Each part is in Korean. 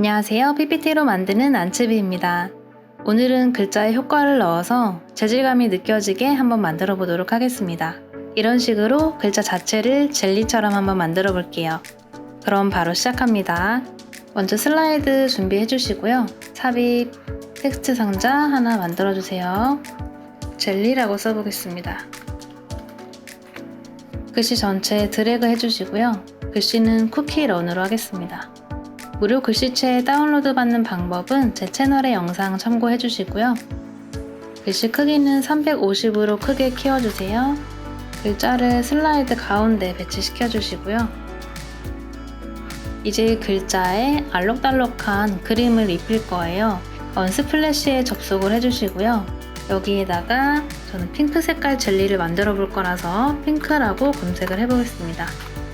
안녕하세요. PPT로 만드는 안츠비입니다. 오늘은 글자에 효과를 넣어서 재질감이 느껴지게 한번 만들어 보도록 하겠습니다. 이런 식으로 글자 자체를 젤리처럼 한번 만들어 볼게요. 그럼 바로 시작합니다. 먼저 슬라이드 준비해 주시고요. 삽입 텍스트 상자 하나 만들어 주세요. 젤리라고 써보겠습니다. 글씨 전체 드래그 해주시고요. 글씨는 쿠키 런으로 하겠습니다. 무료 글씨체 다운로드 받는 방법은 제 채널의 영상 참고해 주시고요. 글씨 크기는 350으로 크게 키워주세요. 글자를 슬라이드 가운데 배치시켜 주시고요. 이제 글자에 알록달록한 그림을 입힐 거예요. 언스플래시에 접속을 해주시고요. 여기에다가 저는 핑크 색깔 젤리를 만들어 볼 거라서 핑크라고 검색을 해보겠습니다.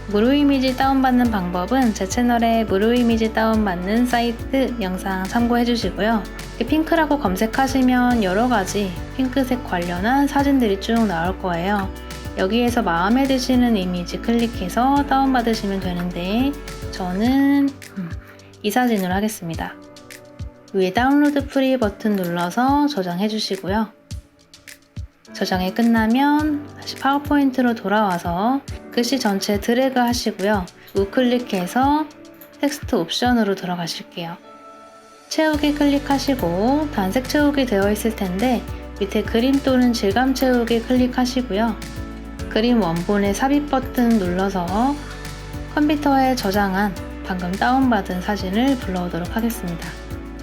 무료 이미지 다운받는 방법은 제 채널에 무료 이미지 다운받는 사이트 영상 참고해 주시고요. 핑크라고 검색하시면 여러 가지 핑크색 관련한 사진들이 쭉 나올 거예요. 여기에서 마음에 드시는 이미지 클릭해서 다운받으시면 되는데 저는 음, 이 사진으로 하겠습니다. 위에 다운로드 프리 버튼 눌러서 저장해 주시고요. 저장이 끝나면 다시 파워포인트로 돌아와서 글씨 전체 드래그 하시고요. 우클릭해서 텍스트 옵션으로 들어가실게요. 채우기 클릭하시고 단색 채우기 되어 있을 텐데 밑에 그림 또는 질감 채우기 클릭하시고요. 그림 원본의 삽입 버튼 눌러서 컴퓨터에 저장한 방금 다운받은 사진을 불러오도록 하겠습니다.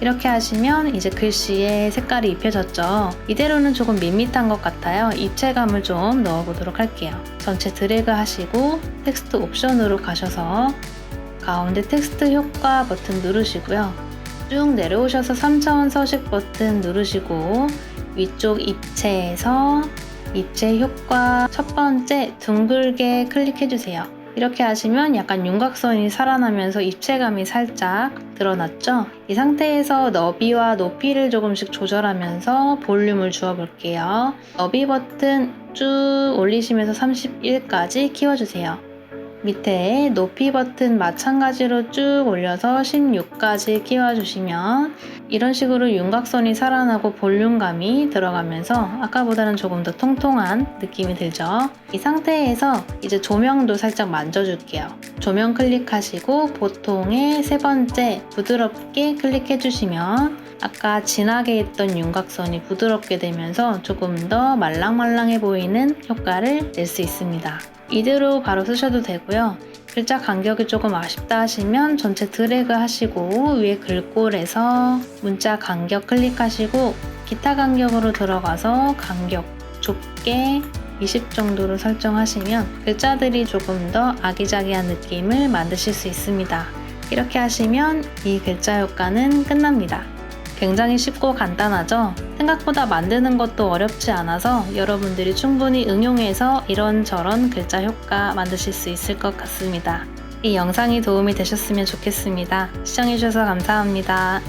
이렇게 하시면 이제 글씨에 색깔이 입혀졌죠. 이대로는 조금 밋밋한 것 같아요. 입체감을 좀 넣어보도록 할게요. 전체 드래그 하시고 텍스트 옵션으로 가셔서 가운데 텍스트 효과 버튼 누르시고요. 쭉 내려오셔서 3차원 서식 버튼 누르시고 위쪽 입체에서 입체 효과 첫 번째 둥글게 클릭해주세요. 이렇게 하시면 약간 윤곽선이 살아나면서 입체감이 살짝 드러났죠? 이 상태에서 너비와 높이를 조금씩 조절하면서 볼륨을 주어 볼게요. 너비 버튼 쭉 올리시면서 31까지 키워주세요. 밑에 높이 버튼 마찬가지로 쭉 올려서 16까지 키워주시면 이런 식으로 윤곽선이 살아나고 볼륨감이 들어가면서 아까보다는 조금 더 통통한 느낌이 들죠. 이 상태에서 이제 조명도 살짝 만져줄게요. 조명 클릭하시고 보통의 세 번째 부드럽게 클릭해주시면 아까 진하게 했던 윤곽선이 부드럽게 되면서 조금 더 말랑말랑해 보이는 효과를 낼 수 있습니다. 이대로 바로 쓰셔도 되고요. 글자 간격이 조금 아쉽다 하시면 전체 드래그 하시고 위에 글꼴에서 문자 간격 클릭하시고 기타 간격으로 들어가서 간격 좁게 20 정도로 설정하시면 글자들이 조금 더 아기자기한 느낌을 만드실 수 있습니다. 이렇게 하시면 이 글자 효과는 끝납니다. 굉장히 쉽고 간단하죠? 생각보다 만드는 것도 어렵지 않아서 여러분들이 충분히 응용해서 이런저런 글자 효과 만드실 수 있을 것 같습니다. 이 영상이 도움이 되셨으면 좋겠습니다. 시청해주셔서 감사합니다.